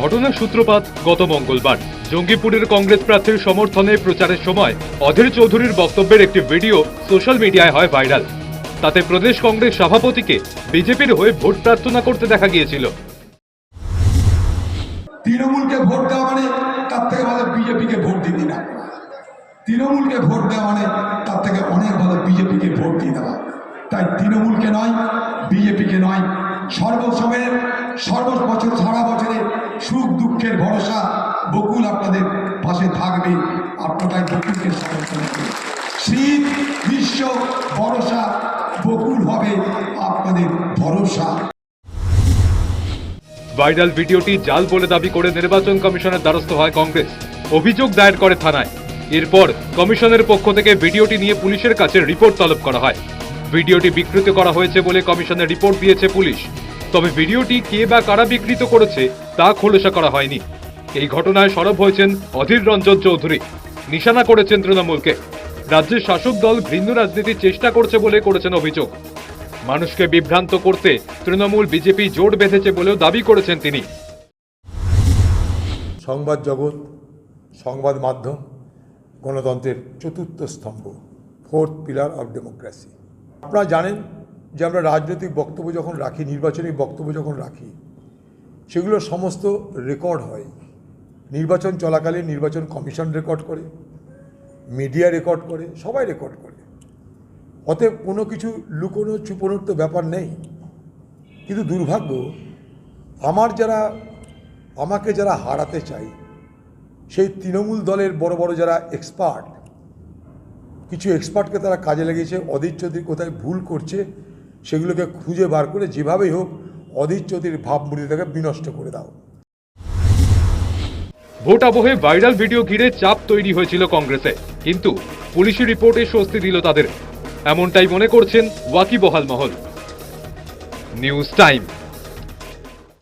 ঘটনার সূত্রপাত গত মঙ্গলবার। জঙ্গিপুরের কংগ্রেস প্রার্থীর সমর্থনে প্রচারের সময় অধীর চৌধুরীর বক্তব্যের একটি ভিডিও সোশ্যাল মিডিয়ায় হয় ভাইরাল। তাতে প্রদেশ কংগ্রেস সভাপতিকে বিজেপির হয়ে ভোট প্রার্থনা করতে দেখা গিয়েছিল। তৃণমূলকে ভোট দেওয়া মানে তার থেকে ভালো বিজেপিকে ভোট দিতে না তৃণমূলকে ভোট দেওয়া মানে তার থেকে অনেক ভালো বিজেপিকে ভোট দিয়ে দেওয়া। তাই তৃণমূলকে নয় বিজেপিকে নয় সর্বসময়ের সর্ব বছর সারা বছরে সুখ দুঃখের ভরসা বকুল আপনাদের থাকবে আপনারাই বকুলকে সমর্থন করবে শীত, গ্রীষ্ম ভরসা বকুল হবে আপনাদের ভরসা। ভাইরাল ভিডিওটি জাল বলে দাবি করে নির্বাচন কমিশনের দ্বারস্থ হয় কংগ্রেস। অভিযোগ দায়ের করে থানায়। এরপর কমিশনের পক্ষ থেকে ভিডিওটি নিয়ে পুলিশের কাছে রিপোর্ট তলব করা হয়। ভিডিওটি বিকৃত করা হয়েছে বলে কমিশনের রিপোর্ট দিয়েছে পুলিশ। তবে ভিডিওটি কে বা কারা বিকৃত করেছে তা খোলসা করা হয়নি। এই ঘটনায় সরব হয়েছেন অধীর রঞ্জন চৌধুরী। নিশানা করেছেন তৃণমূলকে। রাজ্যের শাসক দল ভিন্ন রাজনীতির চেষ্টা করছে বলে করেছেন অভিযোগ। মানুষকে বিভ্রান্ত করতে তৃণমূল বিজেপি জোট বেঁধেছে বলেও দাবি করেছেন তিনি। সংবাদ জগৎ, সংবাদ মাধ্যম, গণতন্ত্রের চতুর্থ স্তম্ভ, ফোর্থ পিলার অফ ডেমোক্রেসি। আপনারা জানেন যে আমরা রাজনৈতিক বক্তব্য যখন রাখি, নির্বাচনী বক্তব্য যখন রাখি সেগুলো সমস্ত রেকর্ড হয়। নির্বাচন চলাকালীন নির্বাচন কমিশন রেকর্ড করে, মিডিয়া রেকর্ড করে, সবাই রেকর্ড করে। অতএব কোনো কিছু লুকোনো চুপোনোর তো ব্যাপার নেই। কিন্তু দুর্ভাগ্য, আমার যারা, আমাকে যারা হারাতে চাই, সেই তৃণমূল দলের বড় বড় যারা এক্সপার্ট কিছু এক্সপার্টকে তারা কাজে লাগিয়েছে, অধীর চৌধুরী কোথায় ভুল করছে, সেগুলোকে খুঁজে বার করে যেভাবেই হোক, অধীর চৌধুরীর ভাবমূর্তিটাকে বিনষ্ট করে দাও। ভোট আবহে ভাইরাল ভিডিও ঘিরে চাপ তৈরি হয়েছিল কংগ্রেসে। কিন্তু পুলিশি রিপোর্টে স্বস্তি দিল তাদের। এমনটাই মনে করছেন ওয়াকিবহাল মহল। News time.